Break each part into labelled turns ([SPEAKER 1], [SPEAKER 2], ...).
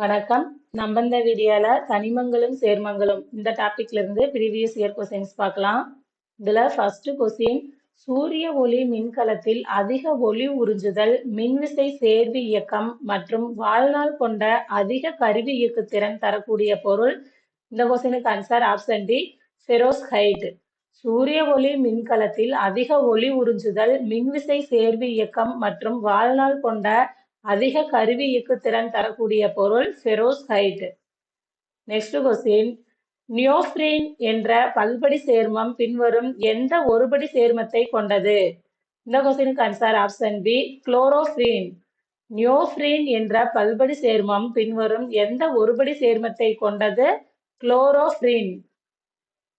[SPEAKER 1] வணக்கம். நம்ம இந்த வீடியோல தனிமங்களும் சேர்மங்களும் இந்த டாபிக்ல இருந்து ப்ரீவியஸ் இயர் கொஸ்டின்ஸ் பார்க்கலாம். இதுல ஃபர்ஸ்ட் கொஸ்டின் சூரிய ஒளி மின்கலத்தில் அதிக ஒளி உறிஞ்சுதல் மின்விசை சேர்வு இயக்கம் மற்றும் வாழ்நாள் கொண்ட அதிக கருவி இயக்கு திறன் தரக்கூடிய பொருள். இந்த கொஸ்டினுக்கு ஆன்சர் ஆப்ஷன் டி ஃபெரோஸ்ஹைட் சூரிய ஒளி மின்கலத்தில் அதிக ஒளி உறிஞ்சுதல் மின்விசை சேர்வு இயக்கம் மற்றும் வாழ்நாள் கொண்ட அதிக கருவி இயக்கு திறன் தரக்கூடிய பொருள் ஃபெரோஸ்ஹைட் நெக்ஸ்ட் கொஸ்டின் நியோஃப்ரீன் என்ற பல்படி சேர்மம் பின்வரும் எந்த ஒருபடி சேர்மத்தை கொண்டது? இந்த கொஸ்டினுக்கு answer option B chloroprene neoprene என்ற பல்படி சேர்மம் பின்வரும் எந்த ஒருபடி சேர்மத்தை கொண்டது? குளோரோஃப்ரீன்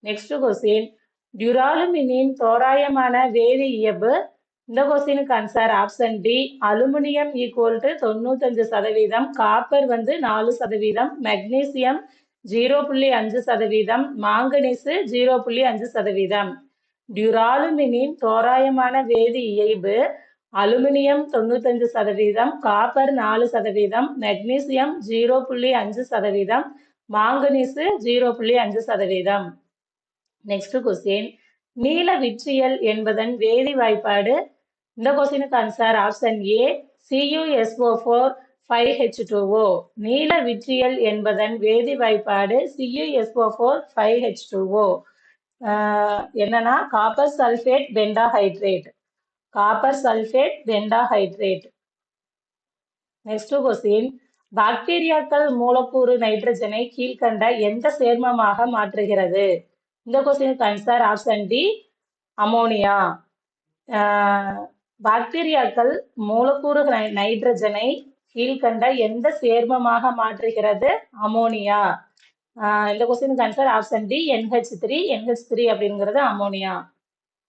[SPEAKER 1] நெக்ஸ்ட் கொஸ்டின் டியூராலுமினின் தோராயமான வேதி இயல்பு இந்த கொஸ்டினுக்கு answer option D aluminium equal to தொண்ணூத்தஞ்சு சதவீதம். காப்பர் வந்து நாலு சதவீதம். மெக்னீசியம் ஜீரோ புள்ளி அஞ்சு சதவீதம். மாங்கனீசு ஜீரோ புள்ளி அஞ்சு சதவீதம். டியூராலுமினின் தோராயமான வேதி இயைபு அலுமினியம் தொண்ணூத்தஞ்சு சதவீதம். காப்பர் நாலு சதவீதம். மெக்னீசியம் ஜீரோ புள்ளி அஞ்சு சதவீதம். மாங்கனீசு ஜீரோ புள்ளி அஞ்சு சதவீதம். நெக்ஸ்ட் கொஸ்டின் நீல விற்றியல் என்பதன் வேதி வாய்ப்பாடு இந்த கொஸ்டினுக்கு answer option A C U S O four five H two O நீல விட்ரியல் என்பதன் வேதி வாய்ப்பாடு C U S O four five H two O என்னன்னா copper sulphate pentahydrate copper sulphate pentahydrate next question பாக்டீரியாக்கள் மூலக்கூறு நைட்ரஜனை கீழ்கண்ட எந்த சேர்மமாக மாற்றுகிறது? இந்த கொஸ்டினுக்கு ஆன்சர் ஆப்ஷன் டி அமோனியா பாக்டீரியாக்கள் மூலக்கூறு நைட்ரஜனை கீழ்கண்ட எந்த சேர்மமாக மாற்றுகிறது? அமோனியா. இந்த கொஸ்டினுக்கு answer option D N H three N H three அப்படிங்கிறது அமோனியா.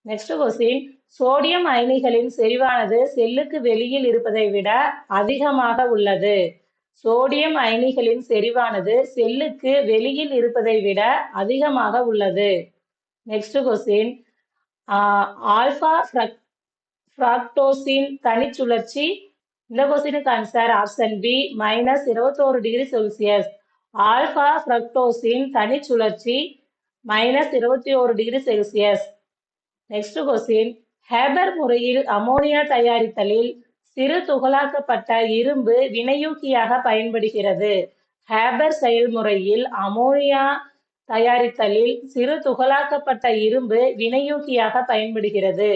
[SPEAKER 1] நெக்ஸ்ட் கொஸ்டின் சோடியம் அயனிகளின் செறிவானது செல்லுக்கு வெளியில் இருப்பதை விட அதிகமாக உள்ளது. சோடியம் அயனிகளின் செறிவானது செல்லுக்கு வெளியில் இருப்பதை விட அதிகமாக உள்ளது. நெக்ஸ்ட் கொஸ்டின் ஆல்பா ஃப்ராக்டோசின் தனிச்சுழற்சி இந்த கொஸ்டினுக்கு ஆன்சர் ஆப்ஷன் பி மைனஸ் இருபத்தோரு டிகிரி செல்சியஸ் ஆல்பா ஃப்ரக்டோசின் தனிச்சுழற்சி மைனஸ் இருபத்தி ஓரு degree Celsius next question Haber முறையில் அமோனியா தயாரித்தலில் சிறு துகளாக்கப்பட்ட இரும்பு வினையூக்கியாக பயன்படுகிறது. ஹேபர் செயல்முறையில் அமோனியா தயாரித்தலில் சிறு துகளாக்கப்பட்ட இரும்பு வினையூக்கியாக பயன்படுகிறது.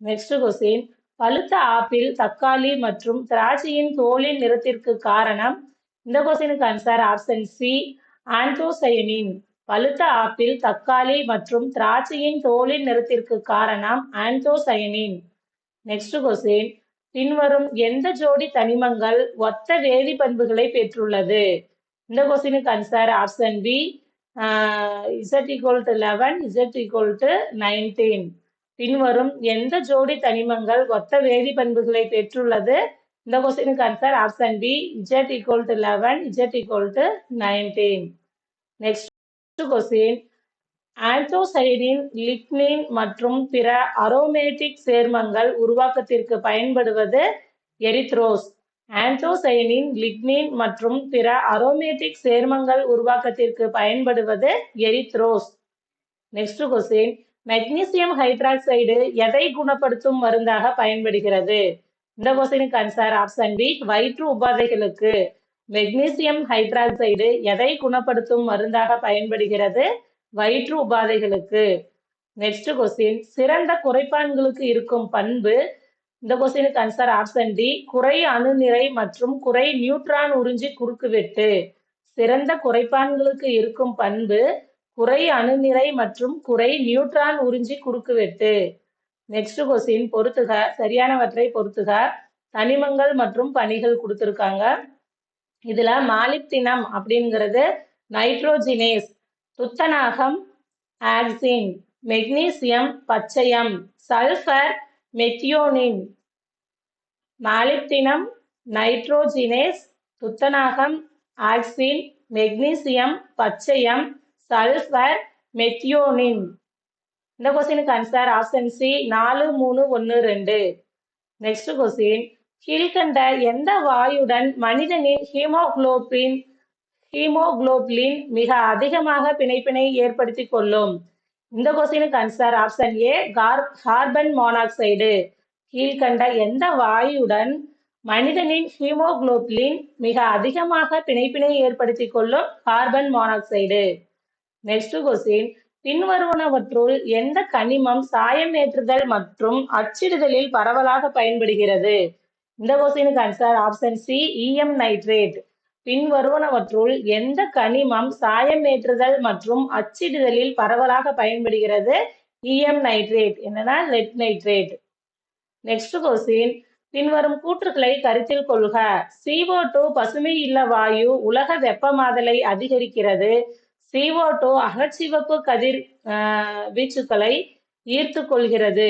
[SPEAKER 1] நெக்ஸ்ட் கொஸ்டின் பழுத்த ஆப்பிள் தக்காளி மற்றும் திராட்சையின் தோலின் நிறத்திற்கு காரணம். இந்த கொஸ்டினுக்கு ஆன்சர் ஆப்ஷன் சி ஆந்தோசயனின் பழுத்த ஆப்பிள் தக்காளி மற்றும் திராட்சையின் தோலின் நிறத்திற்கு காரணம் ஆந்தோசயனின் நெக்ஸ்ட் கொஸ்டின் பின்வரும் எந்த ஜோடி தனிமங்கள் ஒத்த வேதி பண்புகளை பெற்றுள்ளது? இந்த கொஸ்டினுக்கு answer option B Z equal to eleven Z equal to nineteen பின்வரும் எந்த ஜோடி தனிமங்கள் ஒத்த வேதி பண்புகளை பெற்றுள்ளது? இந்த கொஸ்டினுக்கு answer option B Z equal to eleven Z equal to nineteen next question ஆன்டோசைடின் lignin மற்றும் பிற அரோமேட்டிக் சேர்மங்கள் உருவாக்கத்திற்கு பயன்படுவது எரித்ரோஸ். ஆன்டோசைனின் லிக்னின் மற்றும் பிற அரோமேட்டிக் சேர்மங்கள் உருவாக்கத்திற்கு பயன்படுவது erythrose. Next question magnesium hydroxide எதை குணப்படுத்தும் மருந்தாக பயன்படுகிறது? இந்த கொஸ்டினுக்கு ஆன்சர் ஆப்ஷன் பி வயிற்று உபாதைகளுக்கு. மெக்னீசியம் ஹைட்ராக்சைடு எதை குணப்படுத்தும் மருந்தாக பயன்படுகிறது? வயிற்று உபாதைகளுக்கு. நெக்ஸ்ட் கொஸ்டின் சிறந்த குறைப்பான்களுக்கு இருக்கும் பண்பு. இந்த கொஸ்டினுக்கு ஆன்சர் ஆப்ஷன் டி குறை அணுநிறை மற்றும் குறை நியூட்ரான் உறிஞ்சி குறுக்குவெட்டு. சிறந்த குறைப்பான்களுக்கு இருக்கும் பண்பு குறை அணுநிறை மற்றும் குறை நியூட்ரான் உறிஞ்சி குறுக்குவெட்டு. நெக்ஸ்ட் கொஸ்டின் பொறுத்துக. சரியானவற்றை பொறுத்துக. தனிமங்கள் மற்றும் பணிகள் கொடுத்துருக்காங்க. இதுல மாலிப்தினம் அப்படிங்கிறது நைட்ரோஜினேஸ் துத்தநாகம் ஆக்சின் மெக்னீசியம் பச்சையம் சல்ஃபர் மெத்தியோனின். மாலிப்தினம் நைட்ரோஜினேஸ் துத்தநாகம் ஆக்சின் மெக்னீசியம் பச்சையம் சல்ஃபர் மெத்தியோனின். இந்த கொஸ்டினுக்கு ஆன்சர் ஆப்ஷன் சி நாலு மூணு ஒன்று ரெண்டு. நெக்ஸ்ட் கொஸ்டின் கீழ்கண்ட எந்த வாயுடன் மனிதனின் ஹீமோகுளோபின் ஹீமோக்ளோபின் மிக அதிகமாக பிணைப்பினை ஏற்படுத்திக் கொள்ளும்? இந்த கொஸ்டினுக்கு answer option A car carbon monoxide. கீழ்கண்ட எந்த வாயுடன் மனிதனின் ஹீமோக்ளோபின் மிக அதிகமாக பிணைப்பினை ஏற்படுத்திக் கொள்ளும் கார்பன் மோனாக்சைடு? நெக்ஸ்ட் கொஸ்டின் பின்வருவனவற்றுள் எந்த கனிமம் சாயம் ஏற்றுதல் மற்றும் அச்சிடுதலில் பரவலாக பயன்படுகிறது? இந்த கொஸ்டினுக்கு ஆன்சர் ஆப்ஷன் சி இஎம் நைட்ரேட் பின்வருவனவற்றுள் எந்த கனிமம் சாயம் ஏற்றுதல் மற்றும் அச்சிடுதலில் பரவலாக பயன்படுகிறது? இஎம் நைட்ரேட் என்னன்னா லெட் நைட்ரேட் நெக்ஸ்ட் கொஸ்டின் பின்வரும் கூற்றுகளை கருத்தில் கொள்க. சிஓ டூ பசுமை இல்ல வாயு உலக வெப்பமாதலை அதிகரிக்கிறது. சிஓ அகச்சிவப்பு கதிர் வீச்சுக்களை ஈர்த்து கொள்கிறது.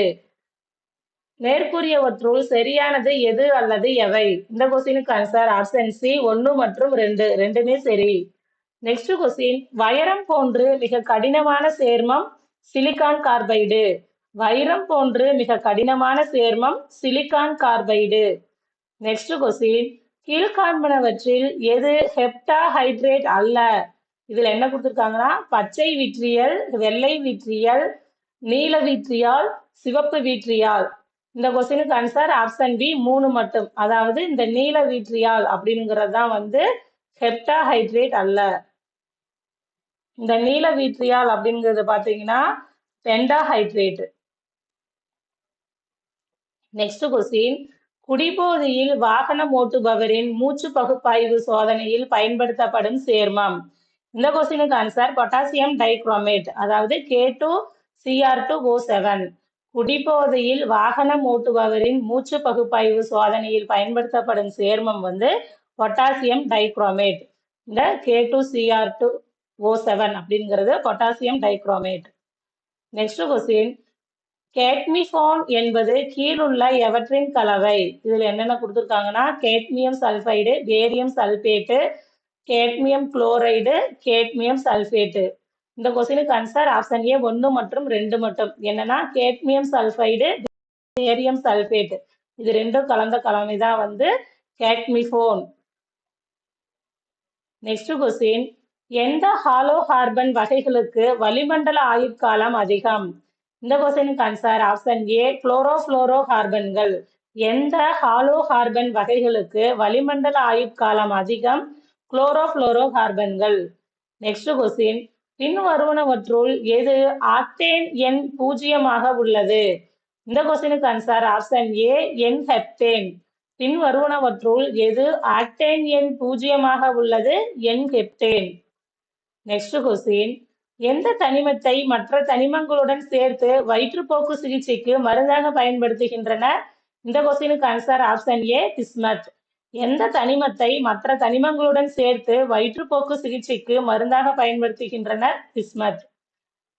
[SPEAKER 1] மேற்கூறியவற்றுள் சரியானது எது அல்லது எவை? இந்த கொஸ்டினுக்கு ஆன்சர் ஆப்ஷன் சி ஒன்று மற்றும் ரெண்டு. ரெண்டுமே சரி. நெக்ஸ்ட் கொஸ்டின் வைரம் போன்று மிக கடினமான சேர்மம் சிலிக்கான் கார்பைடு. வைரம் போன்று மிக கடினமான சேர்மம் சிலிக்கான் கார்பைடு. நெக்ஸ்ட் கொஸ்டின் கீழ்காண்பனவற்றில் எது ஹெப்டா ஹைட்ரேட் அல்ல? இதுல என்ன கொடுத்துருக்காங்கன்னா பச்சை விட்ரியல் வெள்ளை விட்ரியல் நீல விட்ரியால் சிவப்பு விட்ரியால் இந்த கொஸ்டினுக்கு ஆன்சர் ஆப்ஷன் பி மூணு மட்டும். அதாவது இந்த நீல விட்ரியால் அப்படிங்கிறது தான் வந்து ஹெப்டாஹைட்ரேட் அல்ல. இந்த நீல விட்ரியால் அப்படிங்கிறது பார்த்தீங்கன்னா பெண்டாஹைட்ரேட் நெக்ஸ்ட் கொஸ்டின் குடிபோதையில் வாகனம் ஓட்டுபவரின் மூச்சு பகுப்பாய்வு சோதனையில் பயன்படுத்தப்படும் சேர்மம். இந்த கொஸ்டினுக்கு ஆன்சர் பொட்டாசியம் டைக்ரோமேட் அதாவது K two C R two O seven குடிபோதையில் வாகனம் ஓட்டுபவரின் மூச்சு பகுப்பாய்வு சோதனையில் பயன்படுத்தப்படும் சேர்மம் வந்து பொட்டாசியம் டைக்ரோமேட் இந்த K two C R two O seven அப்படிங்கிறது potassium dichromate next question cadmopone என்பது கீழுள்ள எவற்றின் கலவை? இதில் என்னென்ன கொடுத்துருக்காங்கன்னா cadmium sulphide barium sulphate cadmium chloride cadmium sulphate இந்த கொஸ்டினுக்கு ஆன்சர் ஆப்ஷன் ஏ ஒன்று மற்றும் ரெண்டு மட்டும். என்னன்னா கேட்மியம் சல்ஃபைடு பேரியம் சல்ஃபேட்டு இது ரெண்டும் கலந்த கலவை தான் வந்து கேட்மிஃபோன் நெக்ஸ்ட் கொஸ்டின் எந்த ஹாலோ ஹார்பன் வகைகளுக்கு வளிமண்டல ஆயுட்காலம் அதிகம்? இந்த கொஸ்டினுக்கு ஆன்சர் ஆப்ஷன் ஏ குளோரோஃப்ளோரோ ஹார்பன்கள் எந்த ஹாலோ ஹார்பன் வகைகளுக்கு வளிமண்டல ஆயுட்காலம் அதிகம்? குளோரோஃப்ளோரோ கார்பன்கள் நெக்ஸ்ட் கொஸ்டின் பின்வருவனவற்றுள் எது ஆக்டேன் எண் பூஜ்ஜியமாக உள்ளது? இந்த கொஸ்டினுக்கு answer option A N heptane பின் வருவனவற்றுள் எது ஆக்டேன் எண் பூஜ்ஜியமாக உள்ளது? என் ஹெப்டேன் நெக்ஸ்ட் கொஸ்டின் எந்த தனிமத்தை மற்ற தனிமங்களுடன் சேர்த்து வயிற்றுப்போக்கு சிகிச்சைக்கு மருந்தாக பயன்படுத்துகின்றனர் இந்த கொஸ்டினுக்கு ஆன்சர் ஆப்ஷன் ஏ பிஸ்மத் எந்த தனிமத்தை மற்ற தனிமங்களுடன் சேர்த்து வயிற்றுப்போக்கு சிகிச்சைக்கு மருந்தாக பயன்படுத்துகின்றனர் பிஸ்மத்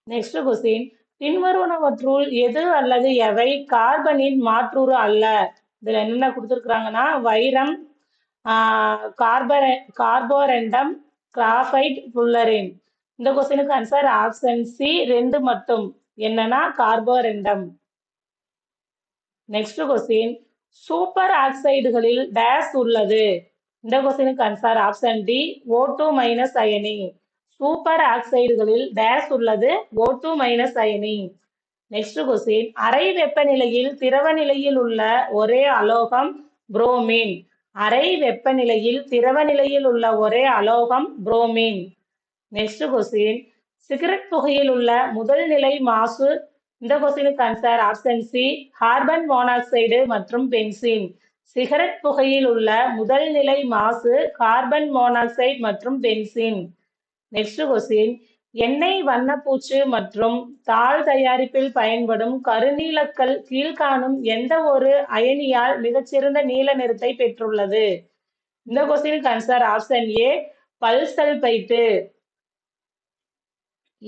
[SPEAKER 1] நெக்ஸ்ட் கொஸ்டின் பின்வருவனவற்றுள் எது அல்லது எவை? கார்பனின் மாற்றுரு அல்ல. இதுல என்னென்ன கொடுத்துருக்குறாங்கன்னா வைரம் கார்பர கார்போரெண்டம் கிராஃபைட் புல்லரின். இந்த கொஸ்டினுக்கு ஆன்சர் ஆப்ஷன் சி ரெண்டு மட்டும். என்னன்னா கார்போரெண்டம். நெக்ஸ்ட் கொஸ்டின் சூப்பர் ஆக்சைடுகளில் டேஸ் உள்ளது. இந்த கொஸ்டினுக்கு answer option D O two minus அயனி சூப்பர் ஆக்சைடுகளில் டேஸ் உள்ளது ஓ டூ மைனஸ் அயனி நெக்ஸ்ட் கொஸ்டின் அரை வெப்பநிலையில் திரவ நிலையில் உள்ள ஒரே அலோகம் புரோமின் அரை வெப்பநிலையில் திரவ நிலையில் உள்ள ஒரே அலோகம் புரோமின் நெக்ஸ்ட் கொஸ்டின் சிகரெட் புகையில் உள்ள முதல் நிலை மாசு இந்த கொஸ்டினுக்கு answer option C carbon monoxide மற்றும் பென்சின் சிகரெட் புகையில் உள்ள முதல் நிலை மாசு கார்பன் மோனாக்சைடு மற்றும் பென்சின் நெக்ஸ்ட் கொஸ்டின் எண்ணெய் வண்ணப்பூச்சு மற்றும் தாள் தயாரிப்பில் பயன்படும் கருநீலக்கல் கீழ்காணும் எந்த ஒரு அயனியால் மிகச்சிறந்த நீல நிறத்தை பெற்றுள்ளது? இந்த கொஸ்டினுக்கு ஆன்சர் ஆப்ஷன் ஏ பல்சல்பைட்டு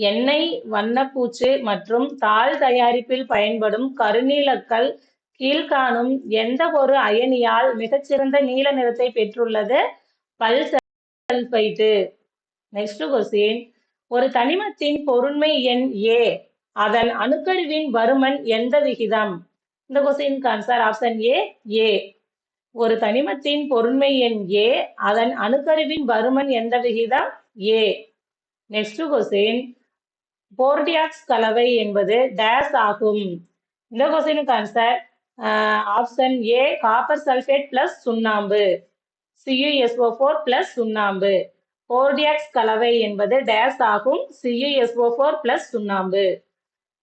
[SPEAKER 1] எண்ணெய் வண்ணப்பூச்சு மற்றும் தாள் தயாரிப்பில் பயன்படும் கருநீலக்கல் கீழ்காணும் எந்த ஒரு அயனியால் மிகச்சிறந்த நீல நிறத்தை பெற்றுள்ளது? பல்சல்பைட்டு நெக்ஸ்ட் கொஸ்டின் ஒரு தனிமத்தின் பொருண்மை எண் ஏ அதன் அணுக்கருவின் வருமன் எந்த விகிதம்? இந்த கொஸ்டினுக்கு ஆன்சர் ஆப்ஷன் ஏ ஏ ஒரு தனிமத்தின் பொருண்மை எண் ஏ அதன் அணுக்கருவின் வருமன் எந்த விகிதம்? ஏ நெக்ஸ்ட் கொஸ்டின் போர்டியாக்ஸ் கலவை என்பது டேஸ் ஆகும். இந்த கொஸ்டினுக்கு answer option A copper sulphate plus சுண்ணாம்பு. C U S O four plus சுண்ணாம்பு. போர்டியாக்ஸ் கலவை என்பது டேஸ் ஆகும். C U S O four plus சுண்ணாம்பு.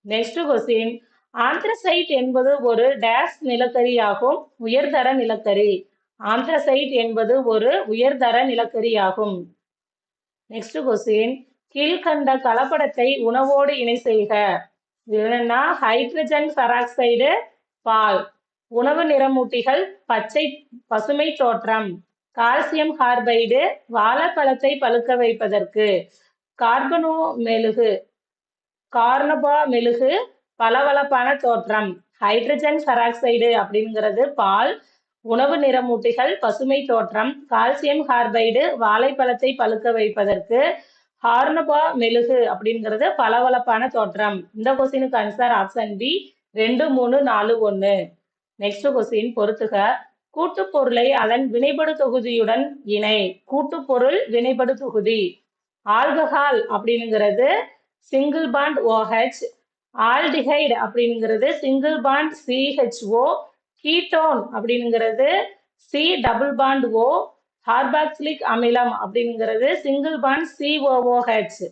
[SPEAKER 1] நெக்ஸ்ட் கொஸ்டின் ஆந்த்ரசைட் என்பது ஒரு டேஸ் நிலக்கரி ஆகும் உயர்தர நிலக்கரி. ஆந்த்ரசைட் என்பது ஒரு உயர்தர நிலக்கரி ஆகும் நெக்ஸ்ட் கொஸ்டின் கீழ்கண்ட கலப்படத்தை உணவோடு இணை செய்க என்னன்னா ஹைட்ரஜன் பெராக்சைடு பால். உணவு நிறமூட்டிகள் பச்சை பசுமை தோற்றம். கால்சியம் கார்பைடு வாழைப்பழத்தை பழுக்க வைப்பதற்கு. கார்பனோ மெழுகு கார்னபா மெழுகு பளபளப்பான தோற்றம். ஹைட்ரஜன் பெராக்சைடு அப்படிங்கிறது பால். உணவு நிறமூட்டிகள் பசுமை தோற்றம். கால்சியம் கார்பைடு வாழைப்பழத்தை பழுக்க வைப்பதற்கு. ஹார்னபா மெழுகு அப்படிங்கிறது பளபளப்பான தோற்றம். இந்த கொஸ்டினுக்கு ஆன்சர் ஆப்ஷன் பி ரெண்டு மூணு நாலு ஒன்று நெக்ஸ்ட் கொஸ்டின் பொறுத்துக கூட்டுப்பொருளை அதன் வினைபடு தொகுதியுடன் இணை. கூட்டுப்பொருள் வினைபடு தொகுதி. ஆல்கஹால் அப்படிங்கிறது single bond O H aldehyde அப்படிங்கிறது single bond C H O ketone அப்படிங்கிறது C double bond O carboxylic அமிலம் அப்படிங்கிறது single bond C O O H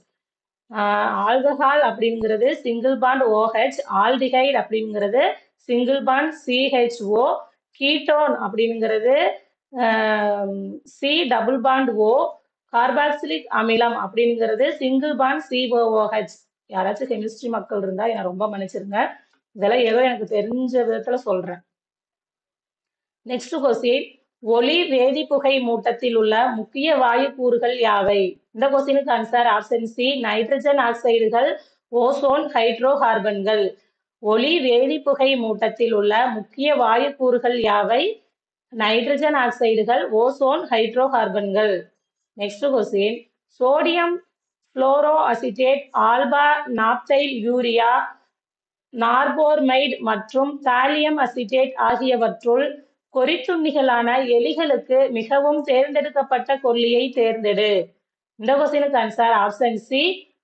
[SPEAKER 1] alcohol அப்படிங்கிறது single bond O H aldehyde அப்படிங்கிறது single bond C H O ketone அப்படிங்கிறது C double bond O carboxylic அமிலம் அப்படிங்கிறது single bond C O O H யாராச்சும் chemistry மக்கள் இருந்தால் என்னை ரொம்ப மன்னிச்சிருங்க. இதெல்லாம் ஏதோ எனக்கு தெரிஞ்ச விதத்தில் சொல்கிறேன் நெக்ஸ்ட் கொஸ்டின் ஒளி வேதிப்புகை மூட்டத்தில் உள்ள முக்கிய வாயு கூறுகள் யாவை? இந்த கொஸ்டினுக்கு ஆன்சர் ஆப்ஷன் சி நைட்ரஜன் ஆக்சைடுகள் ஓசோன் ஹைட்ரோ கார்பன்கள் ஒளி வேதிப்புகை மூட்டத்தில் உள்ள முக்கிய வாயு கூறுகள் யாவை? நைட்ரஜன் ஆக்சைடுகள் ஓசோன் ஹைட்ரோ கார்பன்கள் next question sodium fluoro acetate alpha naphthyl urea norbormide மற்றும் தாலியம் அசிட்டேட் ஆகியவற்றுள் கொறித்துண்ணிகளான எலிகளுக்கு மிகவும் தேர்ந்தெடுக்கப்பட்ட கொல்லியை தேர்ந்தெடு. இந்த கொஸ்டினுக்கு ஆன்சர் ஆப்ஷன் சி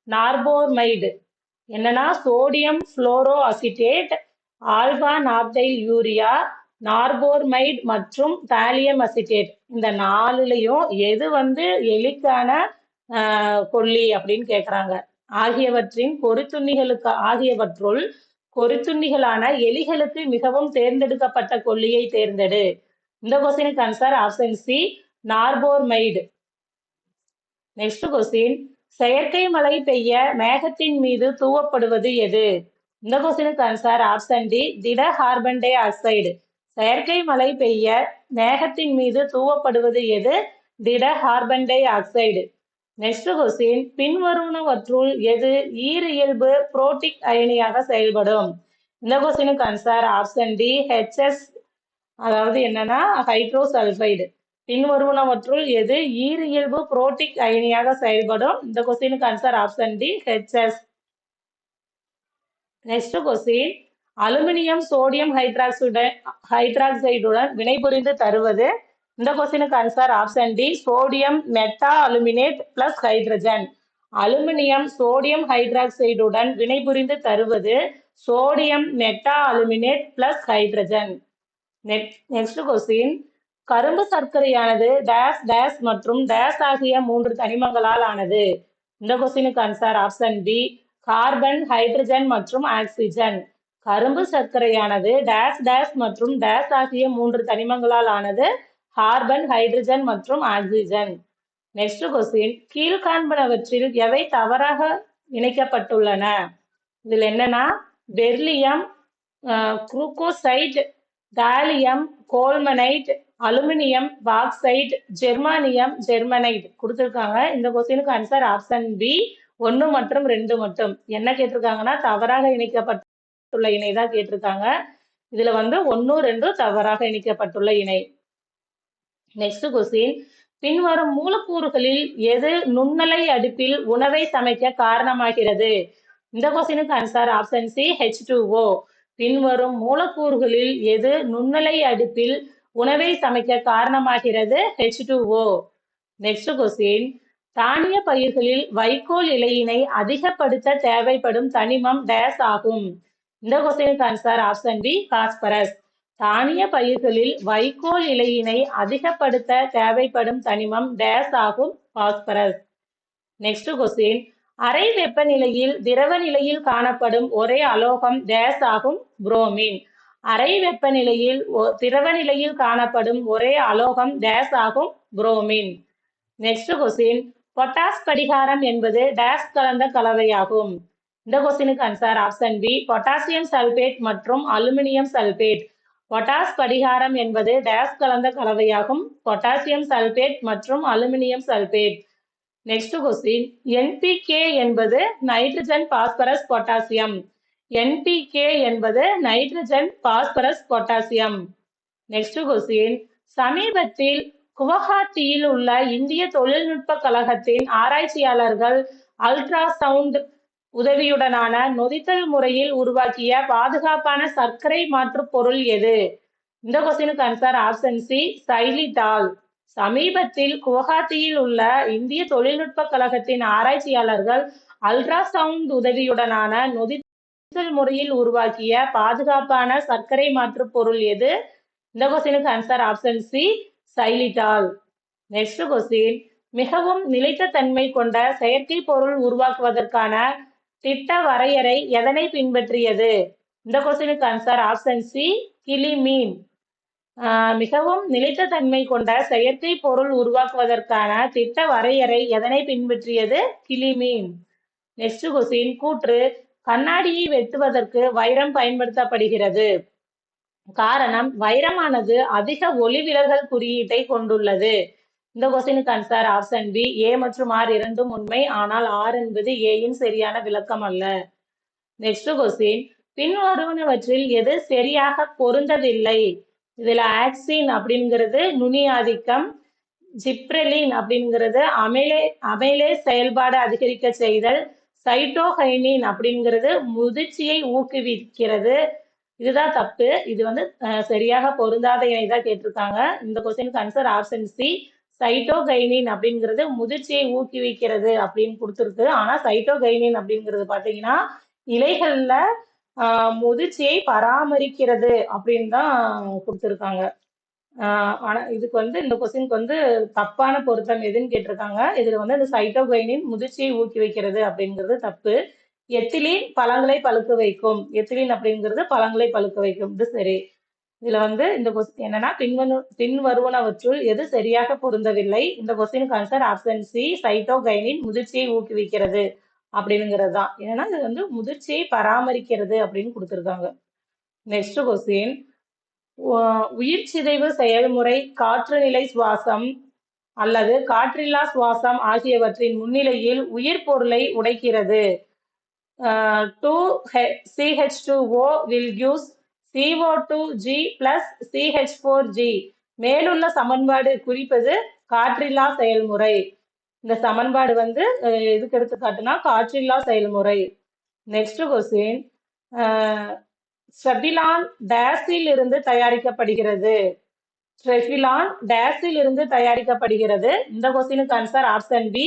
[SPEAKER 1] நார்போர்மைடு. என்னன்னா sodium fluoro acetate alpha naphthyl urea norbormide மற்றும் தாலியம் அசிட்டேட் இந்த நாலுலையும் எது வந்து எலிக்கான கொல்லி அப்படின்னு கேட்குறாங்க ஆகியவற்றின் பொறித்துண்ணிகளுக்கு ஆகியவற்றுள் கொறித்துண்ணிகளான எலிகளுக்கு மிகவும் தேர்ந்தெடுக்கப்பட்ட கொல்லியை தேர்ந்தெடு. இந்த கொஸ்டினுக்கு answer option C norbormide next question செயற்கை மழை பெய்ய மேகத்தின் மீது தூவப்படுவது எது? இந்த கொஸ்டினுக்கு ஆன்சர் ஆப்ஷன் டி திட கார்பன் டை ஆக்சைடு. செயற்கை மழை பெய்ய மேகத்தின் மீது தூவப்படுவது எது? திட carbon dioxide. Next question பின்வருவனவற்றுள் எது ஈரியல்பு புரோட்டிக் அயனியாக செயல்படும்? இந்த கொஸ்டினுக்கு ஆன்சர் ஆப்ஷன் டி ஹெச்எஸ் அதாவது என்னன்னா ஹைட்ரோசல்ஃபைடு பின்வருவனவற்றுள் எது ஈரியல்பு புரோட்டிக் அயனியாக செயல்படும்? இந்த கொஸ்டினுக்கு answer option D H S next question aluminium sodium hydroxide ஹைட்ராக்சைடுடன் வினைபுரிந்து தருவது இந்த கொஸ்டினுக்கு answer option D sodium meta aluminate plus hydrogen aluminium sodium ஹைட்ராக்சைடுடன் வினைபுரிந்து தருவது sodium meta aluminate plus hydrogen next question கரும்பு சர்க்கரையானது டேஸ் டேஸ் மற்றும் டேஸ் ஆகிய மூன்று தனிமங்களால் ஆனது. இந்த கொஸ்டினுக்கு answer option B carbon hydrogen மற்றும் ஆக்சிஜன் கரும்பு சர்க்கரையானது டேஸ் டேஸ் மற்றும் டேஸ் ஆகிய மூன்று தனிமங்களால் ஆனது கார்பன் ஹைட்ரஜன் மற்றும் ஆக்சிஜன். நெக்ஸ்ட் கொஸ்டின் கீழ்காண்பனவற்றில் எவை தவறாக இணைக்கப்பட்டுள்ளன? இதில் என்னன்னா beryllium glucoside thallium colemanite aluminium bauxite germanium germanite கொடுத்துருக்காங்க. இந்த கொஸ்டினுக்கு ஆன்சர் ஆப்ஷன் பி ஒன்று மற்றும் ரெண்டு மட்டும். என்ன கேட்டிருக்காங்கன்னா தவறாக இணைக்கப்பட்டுள்ள இணை தான் கேட்டிருக்காங்க. இதுல வந்து ஒன்று ரெண்டும் தவறாக இணைக்கப்பட்டுள்ள இணை. Next question. பின்வரும் மூலக்கூறுகளில் எது நுண்ணலை அடுப்பில் உணவை சமைக்க காரணமாகிறது? இந்த கொஸ்டினுக்கு answer option C H two O பின்வரும் மூலக்கூறுகளில் எது நுண்ணலை அடுப்பில் உணவை சமைக்க காரணமாகிறது? H two O next question. தானிய பயிர்களில் வைக்கோல் இலையினை அதிகப்படுத்த தேவைப்படும் தனிமம் டேஸ் ஆகும். இந்த கொஸ்டினுக்கு ஆன்சர் ஆப்ஷன் பி காஸ்பரஸ் தானிய பயிர்களில் வைக்கோல் இலையினை அதிகப்படுத்த தேவைப்படும் தனிமம் டேஸ் ஆகும் பாஸ்பரஸ். நெக்ஸ்ட் கொஸ்டின் அரை வெப்பநிலையில் திரவ நிலையில் காணப்படும் ஒரே அலோகம் டேஸ் ஆகும் புரோமின். அரை வெப்பநிலையில் திரவ நிலையில் காணப்படும் ஒரே அலோகம் டேஸ் ஆகும் புரோமின். நெக்ஸ்ட் கொஸ்டின் பொட்டாஸ் படிகாரம் என்பது டேஸ் கலந்த கலவையாகும். இந்த கொஸ்டினுக்கு answer option B potassium sulphate மற்றும் அலுமினியம் சல்பேட். பொட்டாஸ் படிகாரம் என்பது டேஸ் கலந்த கலவையாகும். பொட்டாசியம் சல்பேட் மற்றும் aluminium sulphate. Next question NPK என்பது நைட்ரஜன் பாஸ்பரஸ் பொட்டாசியம் என்பிகே என்பது nitrogen phosphorus potassium next question சமீபத்தில் குவஹாத்தியில் உள்ள இந்திய தொழில்நுட்ப கழகத்தின் ஆராய்ச்சியாளர்கள் அல்ட்ராசவுண்ட் உதவியுடனான நொதித்தல் முறையில் உருவாக்கிய பாதுகாப்பான சர்க்கரை மாற்று பொருள் எது? இந்த கொஸ்டினுக்கு ஆன்சர் ஆப்ஷன் சி சைலிடால் சமீபத்தில் குவஹாத்தியில் உள்ள இந்திய தொழில்நுட்ப கழகத்தின் ஆராய்ச்சியாளர்கள் அல்ட்ராசவுண்ட் உதவியுடனான நொதித்தல் முறையில் உருவாக்கிய பாதுகாப்பான சர்க்கரை மாற்று பொருள் எது? இந்த கொஸ்டினுக்கு answer option C xylitol next question மிகவும் நிலைத்த தன்மை கொண்ட செயற்கை பொருள் உருவாக்குவதற்கான திட்ட வரையறை எதனை பின்பற்றியது? இந்த கொஸ்டினுக்கு ஆன்சர் ஆப்ஷன் சி கிளிமீன் ஆஹ் மிகவும் நிலைத்த தன்மை கொண்ட செயற்கை பொருள் உருவாக்குவதற்கான திட்ட வரையறை எதனை பின்பற்றியது? கிளிமீன் நெக்ஸ்ட் கொஸ்டின் கூற்று. கண்ணாடியை வெட்டுவதற்கு வைரம் பயன்படுத்தப்படுகிறது. காரணம் வைரமானது அதிக ஒளி விலகல் குறியீட்டை கொண்டுள்ளது. இந்த கொஸ்டினுக்கு ஆன்சர் ஆப்ஷன் பி ஏ மற்றும் ஆர் இரண்டும் உண்மை ஆனால் ஆர் என்பது ஏயின் சரியான விளக்கம் அல்ல. நெக்ஸ்ட் கொஸ்டின் பின்வருவனவற்றில் எது சரியாக பொருந்தவில்லை? இதுல ஆக்சின் அப்படிங்கிறது நுனி ஆதிக்கம் ஜிப்ரெலின் அப்படிங்கிறது அமைலே அமைலே செயல்பாடு அதிகரிக்க செய்தல் சைட்டோஹைனின் அப்படிங்கிறது முதிர்ச்சியை ஊக்குவிக்கிறது. இதுதான் தப்பு. இது வந்து சரியாக பொருந்தாத இணை தான் கேட்டிருக்காங்க. இந்த கொஸ்டினுக்கு ஆன்சர் ஆப்ஷன் சி சைட்டோகைனின் அப்படிங்கிறது முதிர்ச்சியை ஊக்குவிக்கிறது அப்படின்னு கொடுத்துருக்கு. ஆனால் சைட்டோகைனின் அப்படிங்கிறது பார்த்தீங்கன்னா இலைகளில் முதிர்ச்சியை பராமரிக்கிறது அப்படின்னு தான் கொடுத்துருக்காங்க. ஆனால் ஆனா இதுக்கு வந்து இந்த கொஸ்டினுக்கு வந்து தப்பான பொருத்தம் எதுன்னு கேட்டிருக்காங்க. இதுல வந்து இந்த சைட்டோகைனின் முதிர்ச்சியை ஊக்குவிக்கிறது அப்படிங்கிறது தப்பு. எத்திலீன் பழங்களை பழுக்க வைக்கும். எத்திலின் அப்படிங்கிறது பழங்களை பழுக்க வைக்கும். இது சரி. இதுல வந்து இந்த கொஸ்டின் என்னன்னா பின்வரு பின்வருவனவற்றுள் எது சரியாக பொருந்தவில்லை இந்த கொஸ்டினுக்கு ஆன்சர் ஆப்ஷன் சி சைட்டோகைனின் முதிர்ச்சியை ஊக்குவிக்கிறது அப்படிங்கிறது தான். ஏன்னா இது வந்து முதிர்ச்சியை பராமரிக்கிறது அப்படின்னு கொடுத்துருக்காங்க. நெக்ஸ்ட் கொஸ்டின் உயிர் சிதைவு செயல்முறை காற்றுநிலை சுவாசம் அல்லது காற்றில்லா சுவாசம் ஆகியவற்றின் முன்னிலையில் உயிர் பொருளை உடைக்கிறது. Two CH two O will use CO two G plus CH four G மேலுள்ள சமன்பாடு குறிப்பது காற்றில்லா செயல்முறை. இந்த சமன்பாடு வந்து எதுக்கு எடுத்துக்காட்டுனா காற்றில்லா செயல்முறை. நெக்ஸ்ட் கொஸ்டின் ஸ்டெபிலான் டேஸில் இருந்து தயாரிக்கப்படுகிறது. ஸ்ட்ரெஃபிலான் டேஸில் இருந்து தயாரிக்கப்படுகிறது. இந்த கொஸ்டினுக்கு answer option B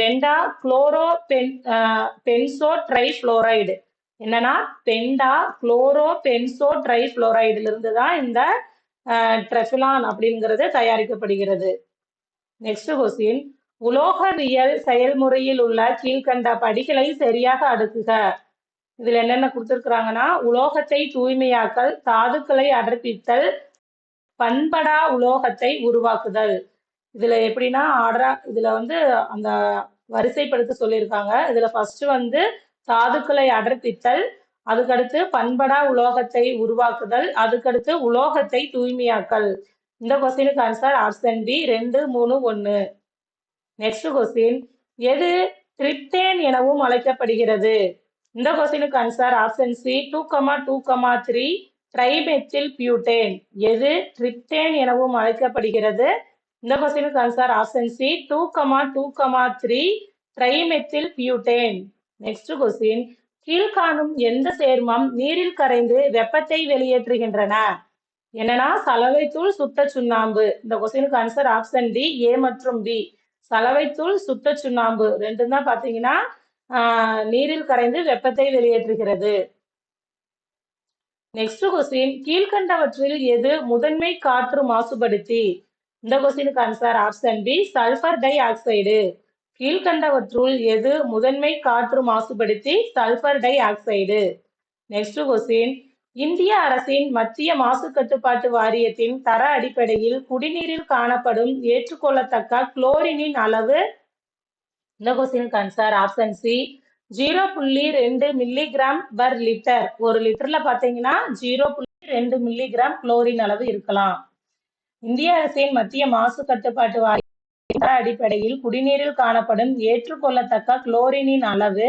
[SPEAKER 1] penta chloro ben benzo trifluoride என்னன்னா பெண்டா குளோரோ பென்சோ ட்ரைஃப்ளோரைடுல இருந்து தான் இந்த ட்ரெஃபிலான் அப்படிங்கிறது தயாரிக்கப்படுகிறது. நெக்ஸ்ட் கொஸ்டின் உலோகவியல் செயல்முறையில் உள்ள கீழ்கண்ட படிகளை சரியாக அடுக்குக. இதுல என்னென்ன கொடுத்துருக்குறாங்கன்னா உலோகத்தை தூய்மையாக்கல் தாதுக்களை அடர்ப்பித்தல் பண்படா உலோகத்தை உருவாக்குதல். இதுல எப்படின்னா ஆர்டரா இதுல வந்து அந்த வரிசைப்படுத்த சொல்லியிருக்காங்க. இதுல ஃபர்ஸ்ட் வந்து தாதுக்களை அடர்த்தித்தல் அதுக்கடுத்து பண்படா உலோகத்தை உருவாக்குதல் அதுக்கடுத்து உலோகத்தை தூய்மையாக்கல். இந்த கொஸ்டினுக்கு ஆன்சர் ஆப்ஷன் பி ரெண்டு மூணு ஒன்று நெக்ஸ்ட் கொஸ்டின் எது ட்ரிப்டேன் எனவும் அழைக்கப்படுகிறது? இந்த கொஸ்டினுக்கு answer option C two comma two comma three trimethyl butane எது ட்ரிப்டேன் எனவும் அழைக்கப்படுகிறது? இந்த கொஸ்டினுக்கு answer option C two comma two comma three trimethyl butane next question கீழ்காணும் எந்த சேர்மம் நீரில் கரைந்து வெப்பத்தை வெளியேற்றுகின்றன? என்னன்னா சலவைத்தூள் சுத்த சுண்ணாம்பு. இந்த கொஸ்டினுக்கு ஆன்சர் ஆப்ஷன் டி ஏ மற்றும் பி சலவைத்தூள் சுத்த சுண்ணாம்பு. ரெண்டும் தான் பாத்தீங்கன்னா நீரில் கரைந்து வெப்பத்தை வெளியேற்றுகிறது. நெக்ஸ்ட் கொஸ்டின் கீழ்கண்டவற்றில் எது முதன்மை காற்று மாசுபடுத்தி? இந்த கொஸ்டினுக்கு answer option B sulphur dioxide கீழ்கண்டவற்றுள் எது முதன்மை காற்று மாசுபடுத்தி sulphur dioxide next question இந்திய அரசின் மத்திய மாசு கட்டுப்பாட்டு வாரியத்தின் தர அடிப்படையில் குடிநீரில் காணப்படும் ஏற்றுக்கொள்ளத்தக்க குளோரினின் அளவு? இந்த கொஸ்டினுக்கு ஆன்சர் ஆப்ஷன் சி ஜீரோ புள்ளி ரெண்டு மில்லிகிராம் பர் லிட்டர் ஒரு லிட்டர்ல பாத்தீங்கன்னா ஜீரோ புள்ளி ரெண்டு மில்லிகிராம் குளோரின் அளவு இருக்கலாம். இந்திய அரசின் மத்திய மாசு கட்டுப்பாட்டு வாரியம் அடிப்படையில் குடிநீரில் காணப்படும் ஏற்றுக்கொள்ளத்தக்க குளோரினின் அளவு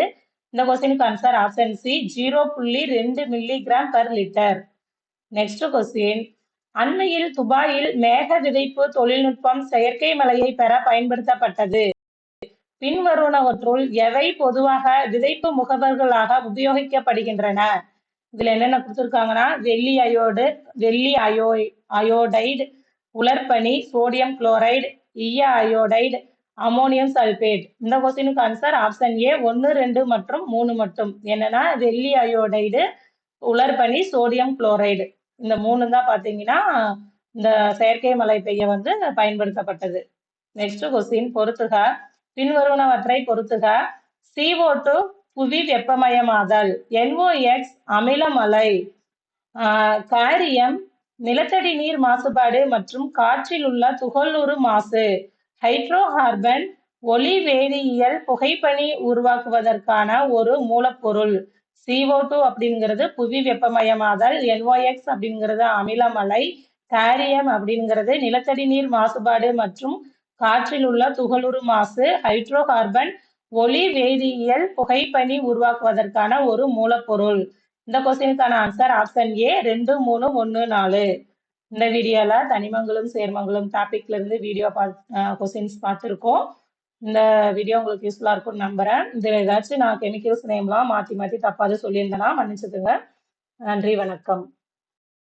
[SPEAKER 1] இந்த கொஸ்டினுக்கு ஆன்சர் ஆப்ஷன் சி ஜீரோ புள்ளி ரெண்டு milligram per litre next question அண்மையில் துபாயில் மேக விதைப்பு தொழில்நுட்பம் செயற்கை மழையை பெற பயன்படுத்தப்பட்டது. பின்வருவனவற்றுள் எவை பொதுவாக விதைப்பு முகவர்களாக உபயோகிக்கப்படுகின்றன இதுல என்னென்ன கொடுத்துருக்காங்கன்னா வெள்ளி அயோடு வெள்ளி அயோ அயோடைடு உலர்பனி சோடியம் குளோரைடு ஈய அயோடைடு அமோனியம் சல்பேட் இந்த கொஸ்டினுக்கு ஆன்சர் ஆப்ஷன் ஏ ஒன்று ரெண்டு மற்றும் மூணு மட்டும். என்னன்னா வெள்ளி அயோடைடு உலர்பனி சோடியம் குளோரைடு இந்த மூணு தான் பார்த்தீங்கன்னா இந்த செயற்கை மழை பெய்ய வந்து பயன்படுத்தப்பட்டது. நெக்ஸ்ட் கொஸ்டின் பொறுத்துக. பின்வருவனவற்றை பொறுத்துக. CO2 புவி வெப்பமயமாதல் என்ஓஎக்ஸ் அமிலமலை. காரியம் நிலத்தடி நீர் மாசுபாடு மற்றும் காற்றில் உள்ள துகளுரு மாசு ஹைட்ரோ கார்பன் ஒளி வேதியியல் புகைப்பனி உருவாக்குவதற்கான ஒரு மூலப்பொருள். சிஓ டூ அப்படிங்கிறது புவி வெப்பமயமாதல் என்ஓஎக்ஸ் அப்படிங்கிறது அமிலமலை காரியம் அப்படிங்கிறது நிலத்தடி நீர் மாசுபாடு மற்றும் காற்றில் உள்ள துகளுரு மாசு ஹைட்ரோ கார்பன் ஒளி வேதியியல் புகைப்பனி உருவாக்குவதற்கான ஒரு மூலப்பொருள். இந்த கொஸ்டினுக்கான ஆன்சர் ஆப்ஷன் ஏ ரெண்டு மூணு ஒன்று நாலு. இந்த வீடியோல தனிமங்களும் சேர்மங்களும் டாபிக்ல இருந்து வீடியோ கொஸ்டின்ஸ் பார்த்துருக்கோம். இந்த வீடியோ உங்களுக்கு யூஸ்ஃபுல்லா இருக்கும்னு நம்புறேன். இதுல ஏதாச்சும் நான் கெமிக்கல்ஸ் நேம்லாம் மாத்தி மாத்தி தப்பாது சொல்லியிருந்தேன்னா மன்னிச்சுக்கோங்க. நன்றி வணக்கம்.